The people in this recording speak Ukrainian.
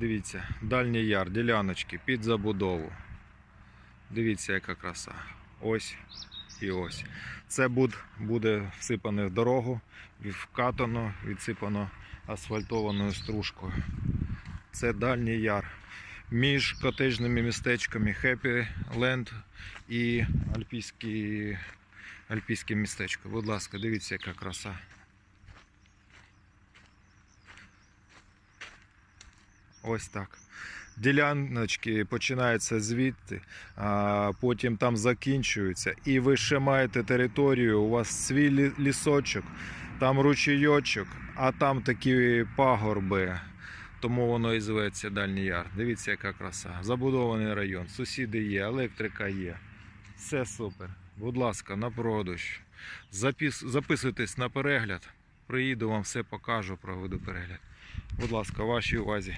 Дивіться, дальній яр, діляночки під забудову. Дивіться, яка краса. Ось і ось. Це буд, буде всипане в дорогу, вкатано, відсипано асфальтованою стружкою. Це дальній яр. Між котежними містечками Happy Land і Альпійські, Альпійське містечко. Будь ласка, дивіться, яка краса. Ось так. Діляночки починаються звідти, а потім там закінчуються. І ви ще маєте територію, у вас свій лісочок, там ручійочок, а там такі пагорби. Тому воно і зветься Дальній Яр. Дивіться, яка краса. Забудований район, сусіди є, електрика є. Все супер. Будь ласка, на продаж. Запис... Записуйтесь на перегляд. Приїду, вам все покажу, проведу перегляд. Будь ласка, вашій увазі.